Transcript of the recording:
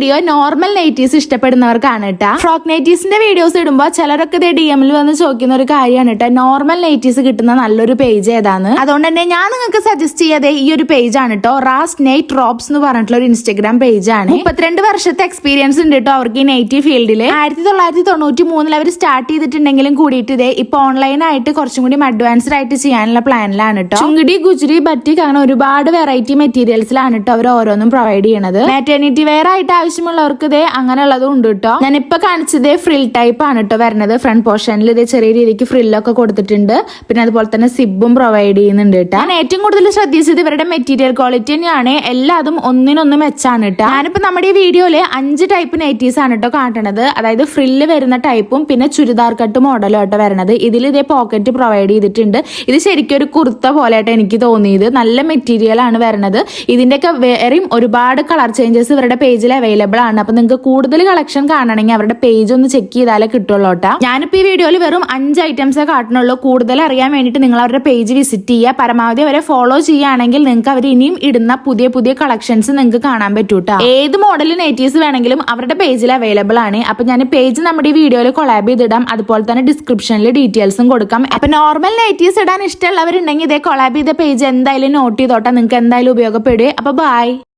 Video normal nighties ഇഷ്ടപ്പെടുന്നവർക്കാണ് കേട്ടോ frock നൈറ്റീസിന്റെ videos ഇടുമ്പോൾ ചിലരൊക്കെ ഡി എമ്മിൽ വന്ന് ചോദിക്കുന്ന ഒരു കാര്യമാണ് കേട്ടോ നോർമൽ നൈറ്റീസ് കിട്ടുന്ന നല്ലൊരു പേജ് ഏതാണ്? അതുകൊണ്ട് തന്നെ ഞാൻ നിങ്ങൾക്ക് സജസ്റ്റ് ചെയ്യാതെ ഈ ഒരു പേജ് ആണ് കേട്ടോ റാസ് നൈറ്റ് റോബ്സ് എന്ന് പറഞ്ഞിട്ടുള്ള ഒരു ഇൻസ്റ്റഗ്രാം പേജ് ആണ്. മുപ്പത്തിരണ്ട് വർഷത്തെ എക്സ്പീരിയൻസ് ഉണ്ട് കേട്ടോ അവർക്ക് ഈ നൈറ്റി ഫീൽഡിൽ ആയിരത്തി തൊള്ളായിരത്തി തൊണ്ണൂറ്റി മൂന്നിൽ അവർ സ്റ്റാർട്ട് ചെയ്തിട്ടുണ്ടെങ്കിലും കൂടിയിട്ട് ഇതേ ഇപ്പൊ ഓൺലൈൻ ആയിട്ട് കുറച്ചും കൂടി അഡ്വാൻസ്ഡ് ആയിട്ട് ചെയ്യാനുള്ള പ്ലാനിലാണ് കേട്ടോ ചുങ്കിടി ഗുജറി ബറ്റിക് അങ്ങനെ ഒരുപാട് വെറൈറ്റി മെറ്റീരിയൽസിലാണ് കേട്ടോ അവർ ഓരോന്നും പ്രൊവൈഡ് ചെയ്യണത്. മാറ്റേണിറ്റി വെയർ ആയിട്ട് ആവശ്യമുള്ളവർക്ക് ഇതേ അങ്ങനെയുള്ളതും ഉണ്ട് കേട്ടോ ഞാനിപ്പോ കാണിച്ചത് ഫ്രിൽ ടൈപ്പ് ആണ് കേട്ടോ വരുന്നത്. ഫ്രണ്ട് പോർഷനിൽ ഇതേ ചെറിയ രീതിക്ക് ഫ്രില്ലൊക്കെ കൊടുത്തിട്ടുണ്ട്. പിന്നെ അതുപോലെ തന്നെ സിബും പ്രൊവൈഡ് ചെയ്യുന്നുണ്ട് കേട്ടോ ഞാൻ ഏറ്റവും കൂടുതൽ ശ്രദ്ധിച്ചത് ഇവരുടെ മെറ്റീരിയൽ ക്വാളിറ്റി തന്നെയാണ്. എല്ലാതും ഒന്നിനൊന്ന് മെച്ചാണ് കേട്ടോ ഞാനിപ്പോ നമ്മുടെ ഈ വീഡിയോയിൽ അഞ്ച് ടൈപ്പ് നൈറ്റീസ് ആണ് കേട്ടോ കാട്ടണത്. അതായത് ഫ്രില്ല് വരുന്ന ടൈപ്പും പിന്നെ ചുരിദാർ കട്ട് മോഡലും ആട്ടോ വരണത്. ഇതിൽ ഇതേ പോക്കറ്റ് പ്രൊവൈഡ് ചെയ്തിട്ടുണ്ട്. ഇത് ശരിക്കും ഒരു കുർത്ത പോലെ ആയിട്ട് എനിക്ക് തോന്നിയത്. നല്ല മെറ്റീരിയൽ ആണ് വരുന്നത് ഇതിന്റെയൊക്കെ വേറെയും ഒരുപാട് കളർ ചേഞ്ചസ് ഇവരുടെ പേജിൽ അവൈലബിൾ ആണ്. അപ്പൊ നിങ്ങൾക്ക് കൂടുതൽ കളക്ഷൻ കാണണമെങ്കിൽ അവരുടെ പേജ് ഒന്ന് ചെക്ക് ചെയ്താലേ കിട്ടുള്ളൂ കേട്ടോ. ഞാനിപ്പോ ഈ വീഡിയോയിൽ വെറും അഞ്ച് ഐറ്റംസേ കാട്ടണുള്ളൂ. കൂടുതൽ അറിയാൻ വേണ്ടിയിട്ട് നിങ്ങൾ അവരുടെ പേജ് വിസിറ്റ് ചെയ്യുക. പരമാവധി അവരെ ഫോളോ ചെയ്യുകയാണെങ്കിൽ നിങ്ങൾക്ക് അവർ ഇനിയും ഇടുന്ന പുതിയ പുതിയ കളക്ഷൻസ് നിങ്ങൾക്ക് കാണാൻ പറ്റൂട്ടോ ഏത് മോഡൽ നേറ്റീവ്സ് വേണമെങ്കിലും അവരുടെ പേജിൽ അവൈലബിൾ ആണ്. അപ്പൊ ഞാൻ പേജ് നമ്മുടെ ഈ വീഡിയോയിൽ കൊളാബ് ചെയ്തിടാം. അതുപോലെ തന്നെ ഡിസ്ക്രിപ്ഷനിൽ ഡീറ്റെയിൽസും കൊടുക്കാം. അപ്പൊ നോർമൽ നേറ്റീവ്സ് ഇടാൻ ഇഷ്ടമുള്ളവരുണ്ടെങ്കിൽ ഇതേ കൊളാബ് ചെയ്ത പേജ് എന്തായാലും നോട്ട് ചെയ്തോട്ടെ. നിങ്ങൾക്ക് എന്തായാലും ഉപയോഗപ്പെടുക. അപ്പൊ ബൈ